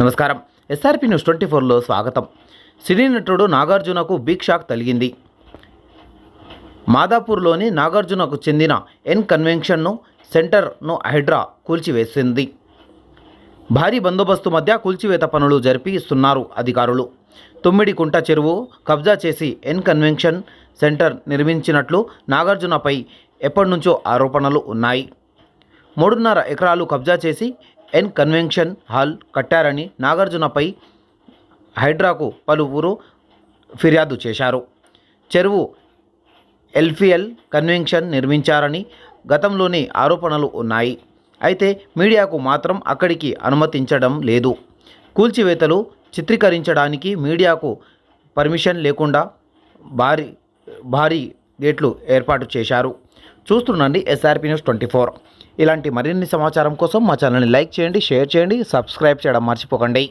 నమస్కారం. SRP news twenty ఫోర్లో స్వాగతం. సినీ నటుడు నాగార్జునకు బిగ్ షాక్ తగిలింది. మాదాపూర్లోని నాగార్జునకు చెందిన ఎన్ కన్వెన్షన్ను సెంటర్ను హైడ్రా కూల్చివేసింది. భారీ బందోబస్తు మధ్య కూల్చివేత పనులు జరిపిస్తున్నారు అధికారులు. తుమ్మిడికుంట చెరువు కబ్జా చేసి ఎన్ కన్వెన్షన్ సెంటర్ నిర్మించినట్లు నాగార్జునపై ఎప్పటినుంచో ఆరోపణలు ఉన్నాయి. మూడున్నర ఎకరాలు కబ్జా చేసి ఎన్ కన్వెన్షన్ హాల్ కట్టారని నాగార్జునపై హైడ్రాకు పలువురు ఫిర్యాదు చేశారు. చెరువు ఎల్ఫిఎల్ కన్వెన్షన్ నిర్మించారని గతంలోని ఆరోపణలు ఉన్నాయి. అయితే మీడియాకు మాత్రం అక్కడికి అనుమతించడం లేదు. కూల్చివేతలు చిత్రీకరించడానికి మీడియాకు పర్మిషన్ లేకుండా భారీ భారీ గేట్లు ఏర్పాటు చేశారు. చూస్తుండండి ఎస్ఆర్పి న్యూస్ ట్వంటీ ఫోర్ ఇలాంటి మరిన్ని సమాచారం కోసం మా ఛానల్ని లైక్ చేయండి షేర్ చేయండి సబ్స్క్రైబ్ చేయడం మర్చిపోకండి.